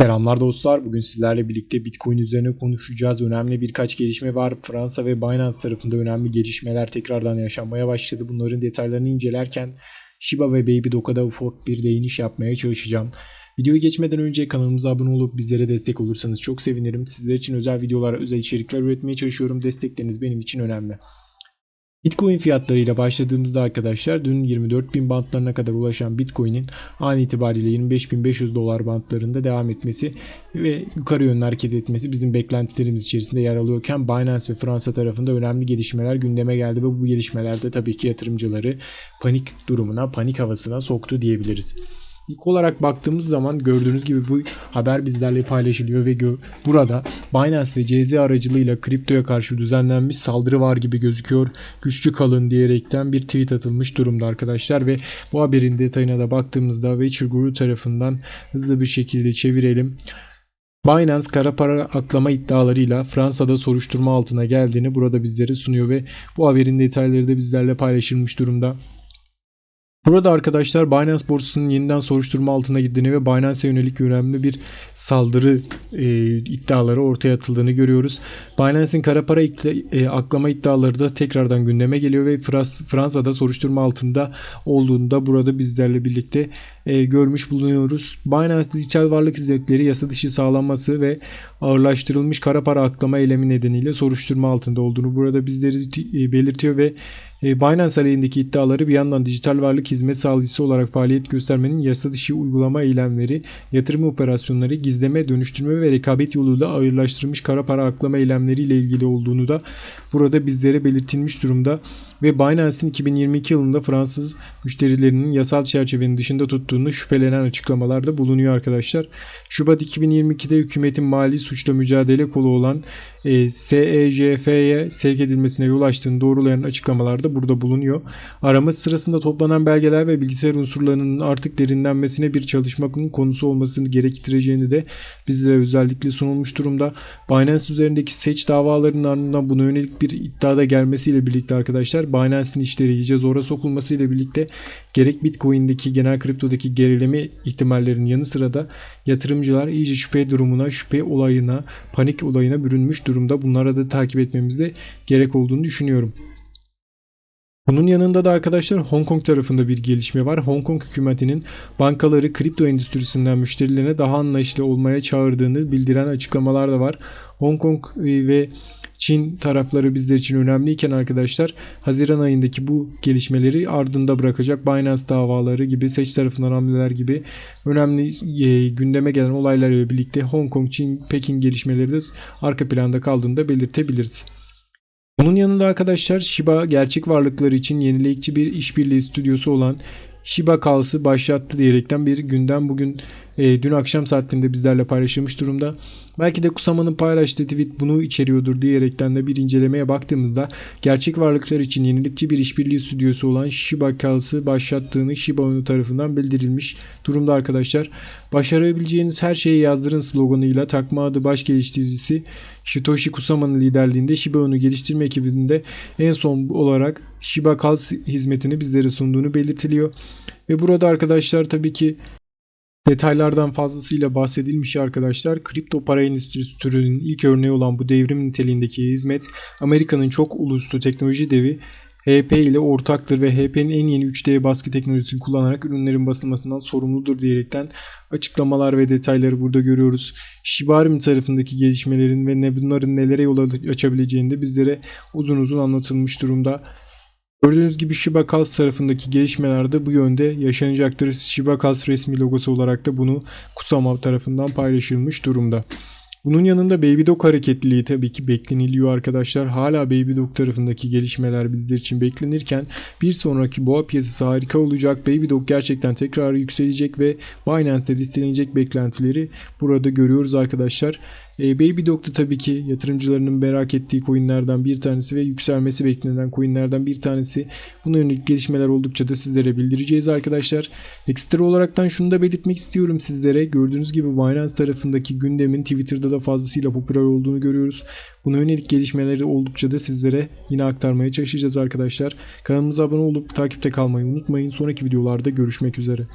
Selamlar dostlar. Bugün sizlerle birlikte Bitcoin üzerine konuşacağız. Önemli birkaç gelişme var. Fransa ve Binance tarafında önemli gelişmeler tekrardan yaşanmaya başladı. Bunların detaylarını incelerken Shiba ve Babydoge'a ufak bir değiniş yapmaya çalışacağım. Videoya geçmeden önce kanalımıza abone olup bizlere destek olursanız çok sevinirim. Sizler için özel videolar, özel içerikler üretmeye çalışıyorum. Destekleriniz benim için önemli. Bitcoin fiyatlarıyla başladığımızda arkadaşlar dün 24.000 bantlarına kadar ulaşan Bitcoin'in an itibariyle 25.500 dolar bantlarında devam etmesi ve yukarı yönlü hareket etmesi bizim beklentilerimiz içerisinde yer alıyorken Binance ve Fransa tarafında önemli gelişmeler gündeme geldi ve bu gelişmelerde tabii ki yatırımcıları panik durumuna, panik havasına soktu diyebiliriz. İlk olarak baktığımız zaman gördüğünüz gibi bu haber bizlerle paylaşılıyor ve burada Binance ve CZ aracılığıyla kriptoya karşı düzenlenmiş saldırı var gibi gözüküyor. Güçlü kalın diyerekten bir tweet atılmış durumda arkadaşlar ve bu haberin detayına da baktığımızda Venture Guru tarafından hızlı bir şekilde çevirelim. Binance kara para aklama iddialarıyla Fransa'da soruşturma altına geldiğini burada bizlere sunuyor ve bu haberin detayları da bizlerle paylaşılmış durumda. Burada arkadaşlar Binance borsasının yeniden soruşturma altına gittiğini ve Binance'e yönelik önemli bir saldırı e, iddiaları ortaya atıldığını görüyoruz. Binance'in kara para e, aklama iddiaları da tekrardan gündeme geliyor ve Frans- Fransa'da soruşturma altında olduğunu da burada bizlerle birlikte e, görmüş bulunuyoruz. Binance dijital varlık hizmetleri yasa dışı sağlanması ve ağırlaştırılmış kara para aklama eylemi nedeniyle soruşturma altında olduğunu burada bizleri e, belirtiyor ve Binance aleyhindeki iddiaları bir yandan dijital varlık hizmet sağlayıcısı olarak faaliyet göstermenin yasa dışı uygulama eylemleri, yatırım operasyonları, gizleme, dönüştürme ve rekabet yoluyla ağırlaştırılmış kara para aklama eylemleriyle ilgili olduğunu da burada bizlere belirtilmiş durumda ve Binance'in 2022 yılında Fransız müşterilerinin yasal çerçevenin dışında tuttuğunu şüphelenen açıklamalarda bulunuyor arkadaşlar. Şubat 2022'de hükümetin mali suçla mücadele kolu olan e, SEJF'ye sevk edilmesine yol açtığını doğrulayan açıklamalarda burada bulunuyor. Arama sırasında toplanan belgeler ve bilgisayar unsurlarının artık derinlenmesine bir çalışmanın konusu olmasını gerektireceğini de bizlere özellikle sunulmuş durumda. Binance üzerindeki seç davalarının ardından buna yönelik bir iddiada gelmesiyle birlikte arkadaşlar Binance'in işleri iyice zora sokulmasıyla birlikte gerek Bitcoin'deki genel kriptodaki gerileme ihtimallerinin yanı sıra da yatırımcılar iyice şüphe durumuna, şüphe olayına, panik olayına bürünmüş durumda. Bunlara da takip etmemizde gerek olduğunu düşünüyorum. Bunun yanında da arkadaşlar Hong Kong tarafında bir gelişme var. Hong Kong hükümetinin bankaları kripto endüstrisinden müşterilerine daha anlayışlı olmaya çağırdığını bildiren açıklamalar da var. Hong Kong e, ve Çin tarafları bizler için önemliyken arkadaşlar Haziran ayındaki bu gelişmeleri ardında bırakacak Binance davaları gibi seç tarafından hamleler gibi önemli e, gündeme gelen olaylarla birlikte Hong Kong, Çin, Pekin gelişmeleri de arka planda kaldığını da belirtebiliriz. Bunun yanında arkadaşlar Shiba gerçek varlıkları için yenilikçi bir işbirliği stüdyosu olan Shiba Kals'ı başlattı diyerekten bir gündem bugün e, dün akşam saatlerinde bizlerle paylaşılmış durumda. Belki de Kusama'nın paylaştığı tweet bunu içeriyordur diyerekten de bir incelemeye baktığımızda gerçek varlıklar için yenilikçi bir işbirliği stüdyosu olan Shiba Kals'ı başlattığını Shiba Inu tarafından bildirilmiş durumda arkadaşlar. Başarabileceğiniz her şeyi yazdırın sloganıyla takma adı baş geliştiricisi Satoshi Kusama'nın liderliğinde Shiba Inu geliştirme ekibinde en son olarak Shiba Kals hizmetini bizlere sunduğunu belirtiliyor. Ve burada arkadaşlar tabii ki detaylardan fazlasıyla bahsedilmiş arkadaşlar. Kripto para endüstrisi türünün ilk örneği olan bu devrim niteliğindeki hizmet Amerika'nın çok uluslu teknoloji devi HP ile ortaktır ve HP'nin en yeni 3D baskı teknolojisini kullanarak ürünlerin basılmasından sorumludur diyerekten açıklamalar ve detayları burada görüyoruz. Shiba Inu tarafındaki gelişmelerin ve bunların nelere yol açabileceğini de bizlere uzun uzun anlatılmış durumda. Gördüğünüz gibi Shiba Kals tarafındaki gelişmeler de bu yönde yaşanacaktır. Shiba Kals resmi logosu olarak da bunu Kusama tarafından paylaşılmış durumda. Bunun yanında Babydog hareketliliği tabii ki bekleniliyor arkadaşlar. Hala Babydog tarafındaki gelişmeler bizler için beklenirken bir sonraki boğa piyasası harika olacak. Babydog gerçekten tekrar yükselecek ve Binance'de listelenecek beklentileri burada görüyoruz arkadaşlar. E, Babydog da tabii ki yatırımcılarının merak ettiği coinlerden bir tanesi ve yükselmesi beklenen coinlerden bir tanesi. Buna yönelik gelişmeler oldukça da sizlere bildireceğiz arkadaşlar. Ekstra olaraktan şunu da belirtmek istiyorum sizlere. Gördüğünüz gibi Binance tarafındaki gündemin Twitter'da da fazlasıyla popüler olduğunu görüyoruz. Buna yönelik gelişmeleri oldukça da sizlere yine aktarmaya çalışacağız arkadaşlar. Kanalımıza abone olup takipte kalmayı unutmayın. Sonraki videolarda görüşmek üzere.